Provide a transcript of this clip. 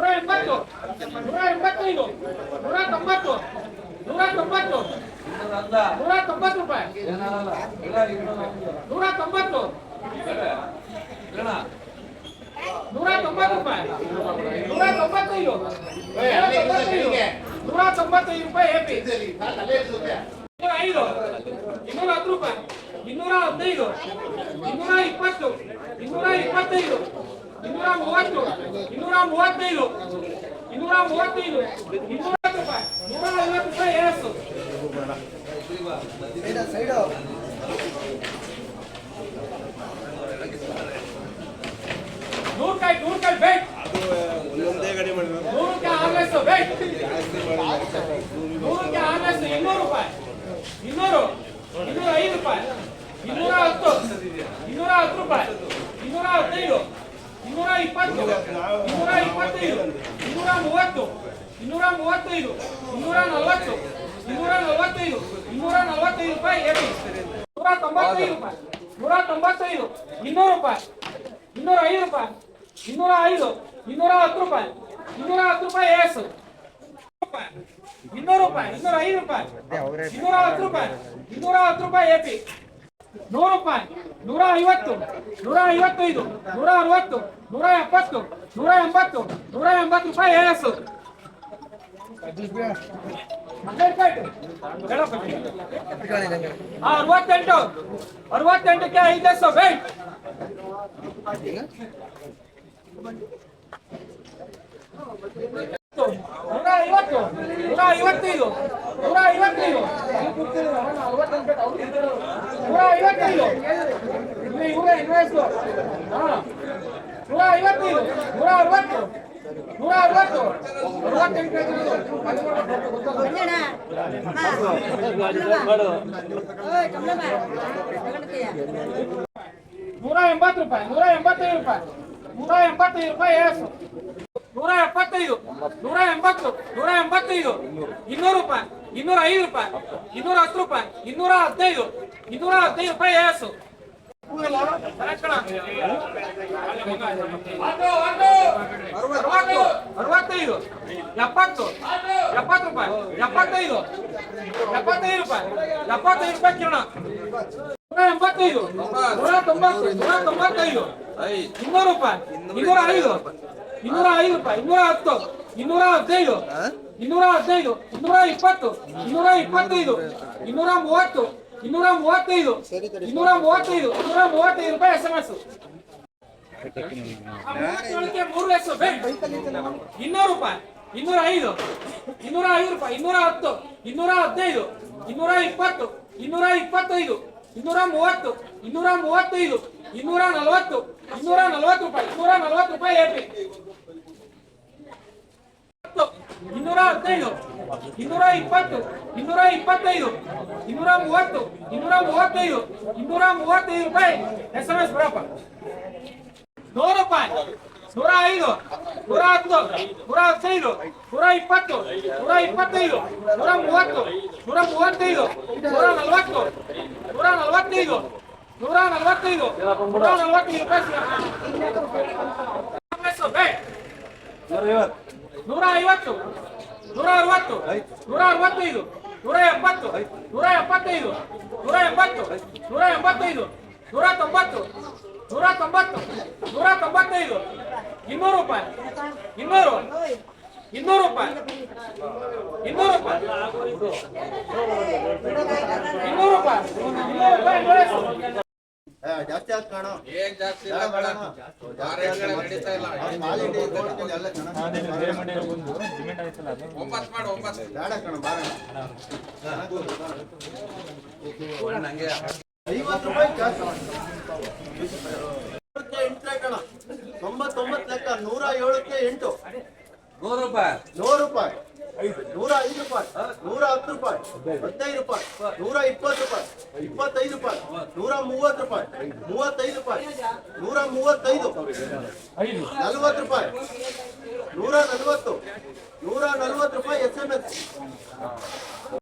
ನೂರ ಎಂಬತ್ತು ನೂರ ಎಂಬತ್ತೈದು ನೂರ ತೊಂಬತ್ತು ನೂರ ತೊಂಬತ್ತು ನೂರ ತೊಂಬತ್ತು ರೂಪಾಯಿ. ನೂರ ತೊಂಬತ್ತು ನೂರ ತೊಂಬತ್ತು ರೂಪಾಯಿ. ನೂರ ತೊಂಬತ್ತೈದು ನೂರ ತೊಂಬತ್ತೈದು ರೂಪಾಯಿ ಎಪಿ ಇನ್ನೂರ ಐದು ಇನ್ನೂರ ಹತ್ತು ರೂಪಾಯಿ. ಇನ್ನೂರ ಹದಿನೈದು ಇನ್ನೂರ ಇಪ್ಪತ್ತು ಇನ್ನೂರ ಇಪ್ಪತ್ತೈದು ಇನ್ನೂರ ಮೂವತ್ತು ಇನ್ನೂರ ಮೂವತ್ತೈದು ಇನ್ನೂರ ಮೂವತ್ತೈದು ಇನ್ನೂರ ರೂಪಾಯಿ ನೂರ ಐವತ್ತು ರೂಪಾಯಿ ಏರಸ್ತು ನೂರು ಕಾಯಿ ನೂರು ಕಾಯಿ ಮಾಡಿರೋದು ನೂರಕ್ಕೆ ಆರ್ಲೆಸ್ ಬೇಕು. ನೂರಕ್ಕೆ ಇನ್ನೂರು ರೂಪಾಯಿ. ಇನ್ನೂರು ಇನ್ನೂರ ಐದು ರೂಪಾಯಿ. ಇನ್ನೂರ ಹತ್ತು ಇನ್ನೂರ ಹತ್ತು ರೂಪಾಯಿ. ಇನ್ನೂರ ಹದಿನೈದು ಇನ್ನೂರ ಇಪ್ಪತ್ತು ಇನ್ನೂರ ಇಪ್ಪತ್ತೈದು ಇನ್ನೂರ ಮೂವತ್ತು ಇನ್ನೂರ ಮೂವತ್ತೈದು ಇನ್ನೂರ ನಲವತ್ತು ಇನ್ನೂರ ನಲವತ್ತೈದು ಇನ್ನೂರ ನಲವತ್ತೈದು ರೂಪಾಯಿ ಎಬಿ ನೂರ ತೊಂಬತ್ತೈದು ರೂಪಾಯಿ ನೂರ ತೊಂಬತ್ತೈದು ಇನ್ನೂರು ರೂಪಾಯಿ ಇನ್ನೂರ ಐದು ರೂಪಾಯಿ ಇನ್ನೂರ ಐದು ಇನ್ನೂರ ಹತ್ತು ರೂಪಾಯಿ ಇನ್ನೂರ ಹತ್ತು ರೂಪಾಯಿ ಎಸ್ ಇನ್ನೂರು ರೂಪಾಯಿ ಇನ್ನೂರ ಐದು ರೂಪಾಯಿ ಇನ್ನೂರ ಹತ್ತು ರೂಪಾಯಿ ಇನ್ನೂರ ಹತ್ತು ರೂಪಾಯಿ ಎಪಿ ನೂರು ರೂಪಾಯಿ. ನೂರ ಐವತ್ತು. ನೂರ ಐವತ್ತೈದು. ನೂರ ಅರವತ್ತು. ನೂರ ಎಪ್ಪತ್ತು. ನೂರ ಎಂಬತ್ತು. ನೂರ ಎಂಬತ್ತು ರೂಪಾಯಿ ಎಸ್ ಅರವತ್ತೆಂಟು. ಅರವತ್ತೆಂಟಕ್ಕೆ ಐದೆಷ್ಟು ಬೇಟ್ ನೂರ ಐವತ್ತು. ನೂರ ಐವತ್ತೈದು. ನೂರ ಐವತ್ತೈದು ನೂರ ಐವತ್ತೈದು ಇಲ್ಲಿ ಇವರೇ ಇನ್ವೆಸ್ಟ್ ನೂರ ಐವತ್ತೈದು ನೂರ ಅರವತ್ತು. ನೂರ ಅರವತ್ತು. ನೂರ ಎಂಬತ್ತು ರೂಪಾಯಿ. ನೂರ ಎಂಬತ್ತೈದು ರೂಪಾಯಿ. ನೂರ ಎಂಬತ್ತೈದು ರೂಪಾಯಿ ಏಸು. ನೂರ ಎಪ್ಪತ್ತೈದು. ನೂರ ಎಂಬತ್ತು. ನೂರ ಎಂಬತ್ತೈದು. ಇನ್ನೂರು ರೂಪಾಯಿ. ಇನ್ನೂರ ಐದು ರೂಪಾಯಿ ಇನ್ನೂರ ಹತ್ತು ರೂಪಾಯಿ ಇನ್ನೂರ ಹದಿನೈದು ಇನ್ನೂರ ಹದಿನೈದು ರೂಪಾಯಿ ಅರವತ್ತು ಅರವತ್ತೈದು, ಎಪ್ಪತ್ತು ಎಪ್ಪತ್ತು ರೂಪಾಯಿ, ಎಪ್ಪತ್ತೈದು ಎಪ್ಪತ್ತೈದು ರೂಪಾಯಿ ಎಪ್ಪತ್ತೈದು ರೂಪಾಯಿ ಕಿರಣ. ಎಂಬತ್ತೈದು, ನೂರ ತೊಂಬತ್ತು, ನೂರ ತೊಂಬತ್ತೈದು, ಇನ್ನೂರು ರೂಪಾಯಿ ಇನ್ನೂರ ಐದು ಇನ್ನೂರ ಐದು ರೂಪಾಯಿ ಇನ್ನೂರ ಹತ್ತು ಇನ್ನೂರ ಹದಿನೈದು ಇನ್ನೂರ ಹದಿನೈದು ಇನ್ನೂರ ಇಪ್ಪತ್ತು ಇನ್ನೂರ ಇಪ್ಪತ್ತೈದು ಇನ್ನೂರ ಮೂವತ್ತು ಇನ್ನೂರ ಮೂವತ್ತೈದು ಇನ್ನೂರ ಮೂವತ್ತೈದು ಇನ್ನೂರ ಮೂವತ್ತೈದು ರೂಪಾಯಿ ಎಸ್ ಎಂ ಎಸ್ ಮೂರು ಲಕ್ಷ ಬೇಕು ಇನ್ನೂರು ರೂಪಾಯಿ ಇನ್ನೂರ ಐದು ಇನ್ನೂರ ಐದು ರೂಪಾಯಿ ಇನ್ನೂರ ಹತ್ತು ಇನ್ನೂರ ಹದಿನೈದು ಇನ್ನೂರ ಇಪ್ಪತ್ತು ಇನ್ನೂರ ಇಪ್ಪತ್ತೈದು ಇನ್ನೂರ ಮೂವತ್ತು ಇನ್ನೂರ ಮೂವತ್ತೈದು ಇನ್ನೂರ ನಲವತ್ತು ಇನ್ನೂರ ನಲವತ್ತು ರೂಪಾಯಿ ಇನ್ನೂರ ನಲವತ್ತು ರೂಪಾಯಿ ಏಪಿ ಹತ್ತು, ಇನ್ನೂರ ಹದಿನೈದು ಇನ್ನೂರ ಇಪ್ಪತ್ತು ಇನ್ನೂರ ಇಪ್ಪತ್ತೈದು ಇನ್ನೂರ ಮೂವತ್ತು ಇನ್ನೂರ ಮೂವತ್ತೈದು ಇನ್ನೂರ ಮೂವತ್ತೈದು ರೂಪಾಯಿ ಎಸ್ ಎಂ ಎಸ್ ಬರಪ್ಪ ನೂರು ರೂಪಾಯಿ ನೂರ ಐದು ನೂರ ಹತ್ತು ನೂರ ಹದಿನೈದು ನೂರ ಇಪ್ಪತ್ತು ನೂರ ಇಪ್ಪತ್ತೈದು ನೂರ ಮೂವತ್ತು ನೂರ ಮೂವತ್ತೈದು ನೂರ ನಲವತ್ತು ನೂರ ನಲವತ್ತೈದು ನೂರ ನಲವತ್ತೈದು ನೂರ ನಲವತ್ತೈದು ರೂಪಾಯಿ ನೂರ ಐವತ್ತು ನೂರ ಅರವತ್ತು ನೂರ ಅರವತ್ತೈದು ನೂರ ಎಪ್ಪತ್ತು ನೂರ ಎಪ್ಪತ್ತೈದು ನೂರ ಎಂಬತ್ತು ನೂರ ಎಂಬತ್ತೈದು ನೂರ ತೊಂಬತ್ತು ನೂರ ತೊಂಬತ್ತು ನೂರ ತೊಂಬತ್ತೈದು ಇನ್ನೂರು ರೂಪಾಯಿ. ಇನ್ನೂರು ಇನ್ನೂರು ರೂಪಾಯಿ. ಇನ್ನೂರು ರೂಪಾಯಿ. ಇನ್ನೂರು ರೂಪಾಯಿ. ಜಾಸ್ತಿ ಕಾಣೋ. ಏನ್ ಜಾಸ್ತಿ ಇಲ್ಲ ಮೇಡಮ್ ಆರೇಳ್ಗಳು ನಡೀತಾ ಇಲ್ಲ. ಒಂಬತ್ತು ಮಾಡು ಒಂಬತ್ತು ಬೇಡ ಕಣ ಬಾರ. ನಂಗೆ ಐವತ್ತು ರೂಪಾಯಿ ಜಾಸ್ತಿ. ಕಣ. ತೊಂಬತ್ತೊಂಬತ್ತು ಲೆಕ್ಕ ನೂರ ಏಳಕ್ಕೆ ಎಂಟು. ನೂರು ರೂಪಾಯಿ. ನೂರು ರೂಪಾಯಿ. ನೂರ ಐದು ರೂಪಾಯಿ. ನೂರ ಹತ್ತು ರೂಪಾಯಿ. ಹದಿನೈದು ರೂಪಾಯಿ. ನೂರ ಇಪ್ಪತ್ತು ರೂಪಾಯಿ. ಇಪ್ಪತ್ತೈದು ರೂಪಾಯಿ. ನೂರ ಮೂವತ್ತು ರೂಪಾಯಿ. ಮೂವತ್ತೈದು ರೂಪಾಯಿ. ನೂರ ಮೂವತ್ತೈದು. ನಲ್ವತ್ತು ರೂಪಾಯಿ. ನೂರ ನಲ್ವತ್ತು. ನೂರ ನಲ್ವತ್ತು ರೂಪಾಯಿ ಎಸ್ ಎಂ ಎಸ್